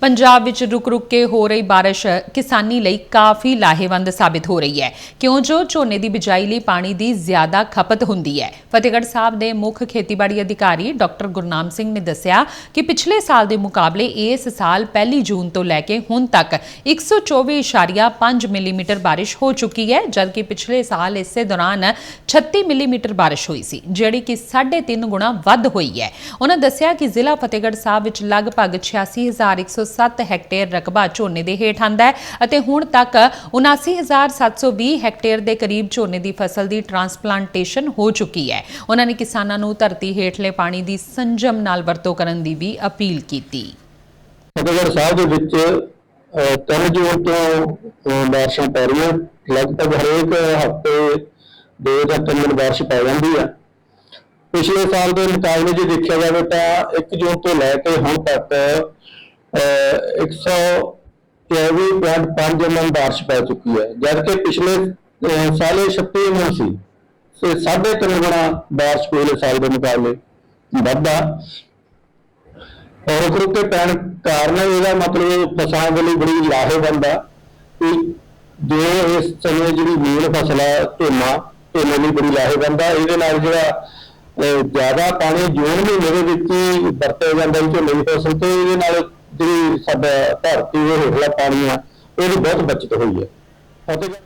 ਪੰਜਾਬ ਵਿੱਚ ਰੁਕ-ਰੁਕ ਕੇ ਹੋ ਰਹੀ ਬਾਰਿਸ਼ ਕਿਸਾਨੀ ਲਈ ਕਾਫੀ ਲਾਹੇਵੰਦ ਸਾਬਿਤ ਹੋ ਰਹੀ ਹੈ। ਕਿਉਂ ਜੋ ਝੋਨੇ ਦੀ ਬਿਜਾਈ ਲਈ ਪਾਣੀ ਦੀ ਜ਼ਿਆਦਾ ਖਪਤ ਹੁੰਦੀ ਹੈ। ਫਤਿਹਗੜ੍ਹ ਸਾਹਿਬ ਦੇ ਮੁੱਖ ਖੇਤੀਬਾੜੀ ਅਧਿਕਾਰੀ ਡਾਕਟਰ ਗੁਰਨਾਮ ਸਿੰਘ ਨੇ ਦੱਸਿਆ ਕਿ ਪਿਛਲੇ ਸਾਲ ਦੇ ਮੁਕਾਬਲੇ ਇਸ ਸਾਲ ਪਹਿਲੀ ਜੂਨ ਤੋਂ ਲੈ ਕੇ ਹੁਣ ਤੱਕ 124.5 ਮਿਲੀਮੀਟਰ ਬਾਰਿਸ਼ ਹੋ ਚੁੱਕੀ ਹੈ, ਜਦਕਿ ਪਿਛਲੇ ਸਾਲ ਇਸੇ ਦੌਰਾਨ 36 ਮਿਲੀਮੀਟਰ ਬਾਰਿਸ਼ ਹੋਈ ਸੀ, ਜਿਹੜੀ ਕਿ 3.5 ਗੁਣਾ ਵੱਧ ਹੋਈ ਹੈ। ਉਹਨਾਂ ਦੱਸਿਆ ਕਿ ਜ਼ਿਲ੍ਹਾ ਫਤਿਹਗੜ੍ਹ ਸਾਹਿਬ ਵਿੱਚ ਲਗਭਗ 86107 ਹੈਕਟੇਅਰ ਰਕਬਾ ਝੋਨੇ ਦੇ ਹੇਠ ਆਂਦਾ ਹੈ ਅਤੇ ਹੁਣ ਤੱਕ 79720 ਹੈਕਟੇਅਰ ਦੇ ਕਰੀਬ ਝੋਨੇ ਦੀ ਫਸਲ ਦੀ ਟਰਾਂਸਪਲਾਂਟੇਸ਼ਨ ਹੋ ਚੁੱਕੀ ਹੈ। ਉਹਨਾਂ ਨੇ ਕਿਸਾਨਾਂ ਨੂੰ ਧਰਤੀ ਹੇਠਲੇ ਪਾਣੀ ਦੀ ਸੰਜਮ ਨਾਲ ਵਰਤੋਂ ਕਰਨ ਦੀ ਵੀ ਅਪੀਲ ਕੀਤੀ। ਫਤਿਹਗੜ੍ਹ ਸਾਹਿਬ ਦੇ ਵਿੱਚ ਅਹ, ਤਿੰਨ ਜੂਨ ਤੋਂ ਅਹ, ਬਾਰਿਸ਼ਾਂ ਪੈ ਰਹੀਆਂ। ਲਗਭਗ ਹਰੇਕ ਹਫ਼ਤੇ ਦੋ ਜਾਂ ਤਿੰਨ ਦਿਨ ਬਾਰਿਸ਼ ਪੈ ਜਾਂਦੀ ਆ। ਪਿਛਲੇ ਸਾਲ ਦੇ ਮੁਕਾਬਲੇ ਜੇ ਦੇਖਿਆ ਜਾਵੇ ਤਾਂ 1 ਜੂਨ ਤੋਂ ਲੈ ਕੇ ਹੁਣ ਤੱਕ ਅਹ, 124.5 mm ਬਾਰਿਸ਼ ਪੈ ਚੁੱਕੀ ਹੈ। ਜਦਕਿ ਪਿਛਲੇ ਸਾਲੇ 36 mm ਸੀ। ਤੇ ਸਾਢੇ ਤਿੰਨ ਗੁਣਾ ਬਾਰਿਸ਼ ਪਿਛਲੇ ਸਾਲ ਦੇ ਮੁਕਾਬਲੇ। ਵੱਧਾ ਰੁਕ ਰੁਕ ਕੇ ਪੈਣ ਕਾਰਨ ਇਹਦਾ ਮਤਲਬ ਫਸਲਾਂ ਦੇ ਲਈ ਬੜੀ ਲਾਹੇਵੰਦ ਆ ਕਿ ਜੋ ਇਸ ਸਮੇਂ ਜਿਹੜੀ ਮੂਲ ਫਸਲ ਆ ਝੋਨਾ ਝੋਨੇ ਲਈ ਬੜੀ ਲਾਹੇਵੰਦ ਆ। ਇਹਦੇ ਨਾਲ ਜਿਹੜਾ ਜ਼ਿਆਦਾ ਪਾਣੀ ਜੂਨ ਮਹੀਨੇ ਦੇ ਵਿੱਚ ਹੀ ਵਰਤਿਆ ਜਾਂਦਾ ਝੋਨੇ ਦੀ ਫਸਲ ਤੇ। ਇਹਦੇ ਨਾਲ ਜਿਹੜੀ ਸਾਡਾ ਧਰਤੀ ਦੇ ਹੇਠਲਾ ਪਾਣੀ ਆ ਇਹਦੀ ਬਹੁਤ ਬਚਤ ਹੋਈ ਹੈ। ਫਤਿਹਗੜ੍ਹ